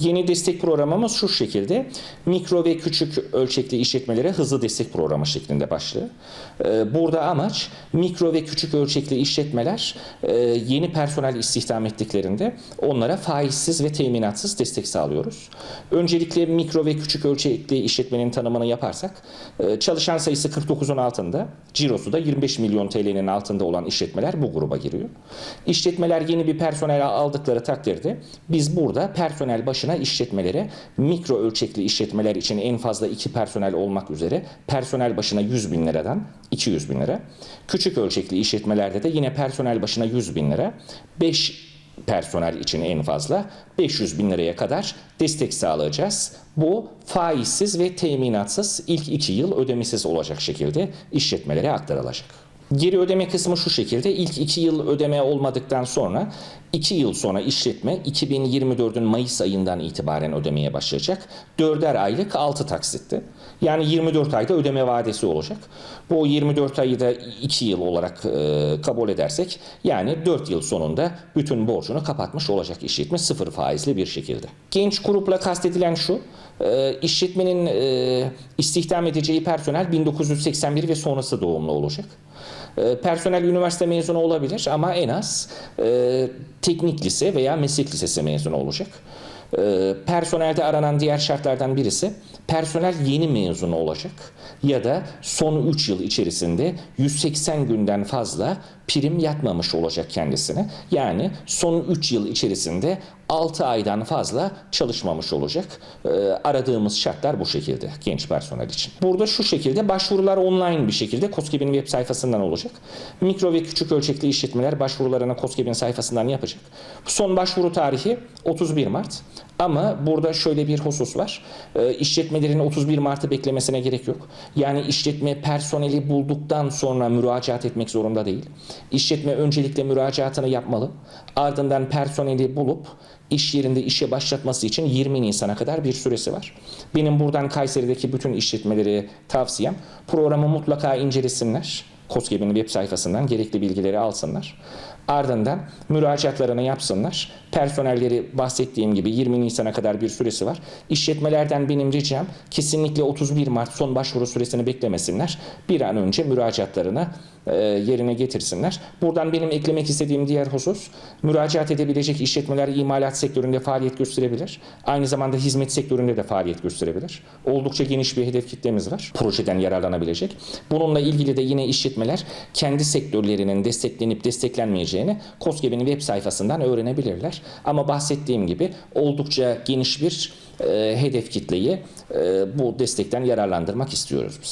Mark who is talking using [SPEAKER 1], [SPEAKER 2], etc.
[SPEAKER 1] Yeni destek programımız şu şekilde. Mikro ve küçük ölçekli işletmelere hızlı destek programı şeklinde başlıyor. Ee, Burada amaç mikro ve küçük ölçekli işletmeler e, yeni personel istihdam ettiklerinde onlara faizsiz ve teminatsız destek sağlıyoruz. Öncelikle mikro ve küçük ölçekli işletmenin tanımını yaparsak e, çalışan sayısı 49'un altında, cirosu da 25 milyon TL'nin altında olan işletmeler bu gruba giriyor. İşletmeler yeni bir personel aldıkları takdirde biz burada personel başına işletmelere mikro ölçekli işletmeler için en fazla iki personel olmak üzere personel başına 100 bin liradan 200 bin lira. Küçük ölçekli işletmelerde de yine personel başına 100 bin lira. 5 personel için en fazla 500 bin liraya kadar destek sağlayacağız. Bu faizsiz ve teminatsız ilk iki yıl ödemesiz olacak şekilde işletmelere aktarılacak. Geri ödeme kısmı şu şekilde. İlk iki yıl ödeme olmadıktan sonra iki yıl sonra işletme 2024'ün Mayıs ayından itibaren ödemeye başlayacak. Dörder aylık 6 taksitti. Yani 24 ayda ödeme vadesi olacak. Bu 24 ayı da 2 yıl olarak e, kabul edersek yani 4 yıl sonunda bütün borcunu kapatmış olacak işletme sıfır faizli bir şekilde. Genç grupla kastedilen şu. e, işletmenin e, istihdam edeceği personel 1981 ve sonrası doğumlu olacak. E, Personel üniversite mezunu olabilir ama en az e, teknik lise veya meslek lisesi mezunu olacak. E, Personelde aranan diğer şartlardan birisi personel yeni mezunu olacak ya da son 3 yıl içerisinde 180 günden fazla prim yatmamış olacak kendisine. Yani son 3 yıl içerisinde 6 aydan fazla çalışmamış olacak. Ee, aradığımız şartlar bu şekilde genç personel için. Burada şu şekilde başvurular online bir şekilde COSGAP'in web sayfasından olacak. Mikro ve küçük ölçekli işletmeler başvurularını COSGAP'in sayfasından yapacak. Son başvuru tarihi 31 Mart. Ama burada şöyle bir husus var. Ee, işletmelerin 31 Mart'ı beklemesine gerek yok. Yani işletme personeli bulduktan sonra müracaat etmek zorunda değil. İşletme öncelikle müracaatını yapmalı. Ardından personeli bulup iş yerinde işe başlatması için 20 Nisan'a kadar bir süresi var. Benim buradan Kayseri'deki bütün işletmeleri tavsiyem programı mutlaka incelesinler. COSGAP'in web sayfasından gerekli bilgileri alsınlar. Ardından müracaatlarını yapsınlar. Personelleri bahsettiğim gibi 20 Nisan'a kadar bir süresi var. İşletmelerden benim ricam kesinlikle 31 Mart son başvuru süresini beklemesinler. Bir an önce müracaatlarını yerine getirsinler. Buradan benim eklemek istediğim diğer husus müracaat edebilecek işletmeler imalat sektöründe faaliyet gösterebilir. Aynı zamanda hizmet sektöründe de faaliyet gösterebilir. Oldukça geniş bir hedef kitlemiz var. Projeden yararlanabilecek. Bununla ilgili de yine işletmeler kendi sektörlerinin desteklenip desteklenmeyeceğini COSGAP'in web sayfasından öğrenebilirler. Ama bahsettiğim gibi oldukça geniş bir e, hedef kitleyi e, bu destekten yararlandırmak istiyoruz biz.